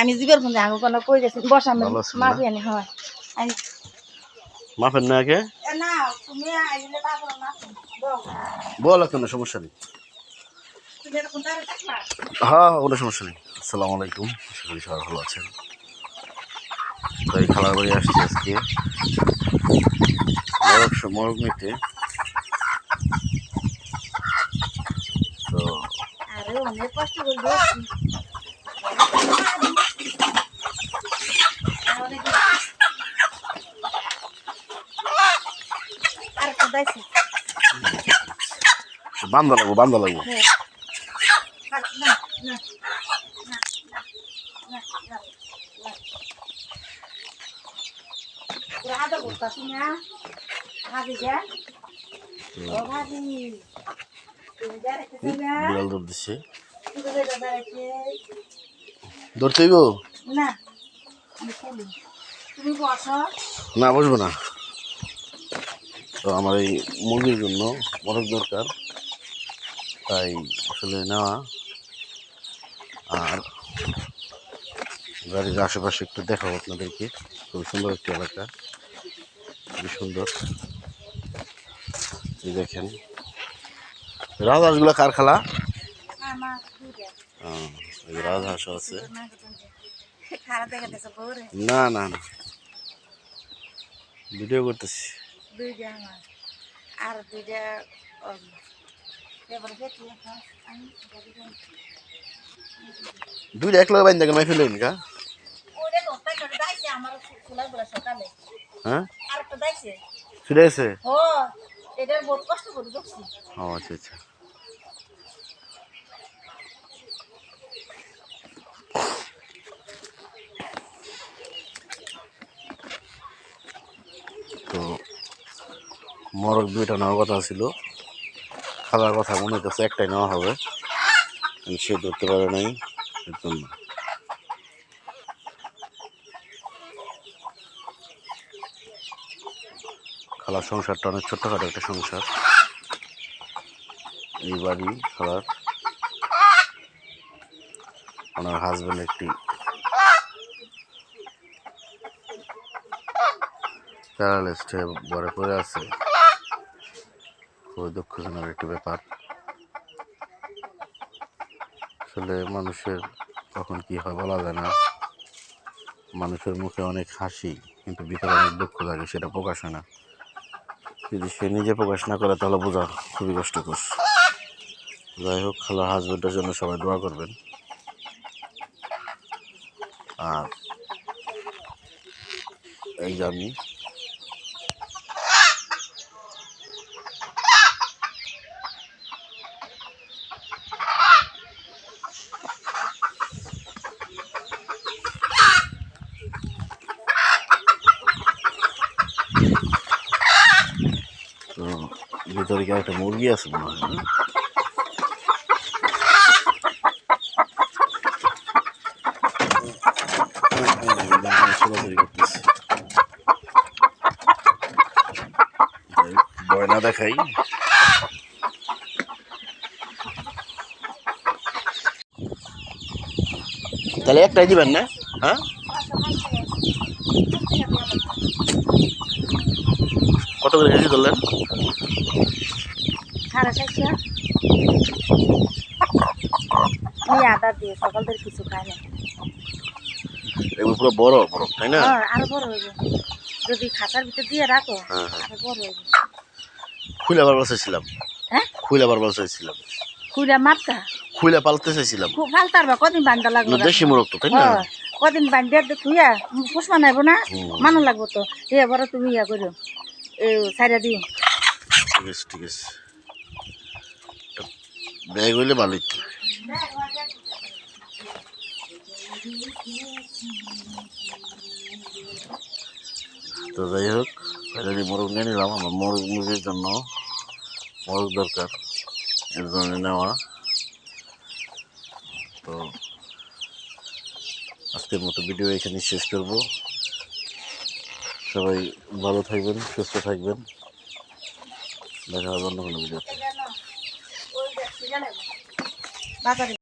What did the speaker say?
আমি জীবের ফোন আগে কোনো কই গেছি? বস আমি? মাফি আনি হয়। আমি মাফেন না আগে? এ না তুমি আইলে তারপর বল। বল কোনো সমস্যা নেই। হ্যাঁ হ্যাঁ, কোনো সমস্যা নেই। আসসালামু আলাইকুম আশা করি সবাই ভালো আছেন। তো এই খালার বাড়ি আসছি আজকে। মরক মরক নিতে। তো অনেক কষ্ট করে বসছি আর একটা দাইছে বান্ধা লাগবো বান্ধা লাগবো হ্যাঁ আর না না না না না পুরা আদর করতাছি না ভাবি যা ও ভাবি তুমি যা রেখেছো না বিড়াল দৌড় দিচ্ছে তুমি যেটা ধরতে না আমি খুলি। তুমি বসো। না বসবো না। তো আমার এই মুরগির জন্য মরক দরকার। তাই আসলে নেওয়া। আর বাড়ির আশেপাশে একটু দেখাবো আপনাদেরকে। খুব সুন্দর একটি এলাকা। খুবই সুন্দর। এই দেখেন। রাজহাঁসগুলো কার খেলা? রাজহাঁসও আছে। না না না। ভিডিও করতেছি। দুইটা আমার। আর দুইটা। দুইটা এক লগে বাইন্দা মাই ফেলেন কা? হ্যাঁ? ফিরে আছে দেখছি ও আচ্ছা আচ্ছা তো মরক দুইটা নেওয়ার কথা ছিল। খালার কথা মনে হচ্ছে একটাই নেওয়া হবে। সে ধরতে পারে নাই, এর জন্য। খালার সংসারটা অনেক ছোট্টখাটো একটা সংসার। এই বাড়ি, খালার। ওনার হাজব্যান্ড একটি প্যারালিস্টে বরে পড়ে আছে। খুবই দুঃখজনক একটি ব্যাপার। আসলে মানুষের কখন কি হয় বলা যায় না। মানুষের মুখে অনেক হাসি, কিন্তু ভিতরে অনেক দুঃখ লাগে, সেটা প্রকাশ হয় না। যদি সে নিজে প্রকাশ না করে, তাহলে বোঝা খুবই কষ্টকর। যাই হোক খালার হাজবেন্ডের জন্য সবাই দোয়া করবেন। আর এই যে আমি তো ভিতরে কি একটা মুরগি আছে মনে হয় না? ছোটাছুটি করতেছে। যাই হোক, ভয় না দেখাই তাহলে একটাই দিবেন না হ্যাঁ কত করে কেজি ধরলেন আদা দিয়ে সকাল থেকে কিছু খায় না এগুলো পুরো বড় বড় তাই না? হ্যাঁ, আরও বড় হইবে। যদি খাঁচার ভিতর দিয়ে রাখো হ্যাঁ হ্যাঁ। আরও বড় হইবে। খুলে বারবার চাইছিলাম। হ্যাঁ? খুলে বারবার চাইছিলাম। খুঁড়া মারতা খুলে পালতে চাইছিলাম। খুব ফালতার বা কদিন বান্ধা লাগবে না, দেশি মোরগ তো তাই না? কদিন বান্ধে থুইয়া পুষ্পা নাইব না? মানু লাগবো তো। এ বড় তুমি ইয়া করো সাইডা দিও। ঠিক আছে ঠিক আছে। ব্যাগ হইলে ভালোই তো। তো যাই হোক যদি মোরগ নিয়ে নিলাম। আমার মোরগ মুরগির জন্য মোরগ দরকার, এর জন্য নেওয়া। তো আজকের মতো ভিডিও এখানে শেষ করব। সবাই ভালো থাকবেন সুস্থ থাকবেন। দেখা হবে অন্য কোনো ভিডিওতে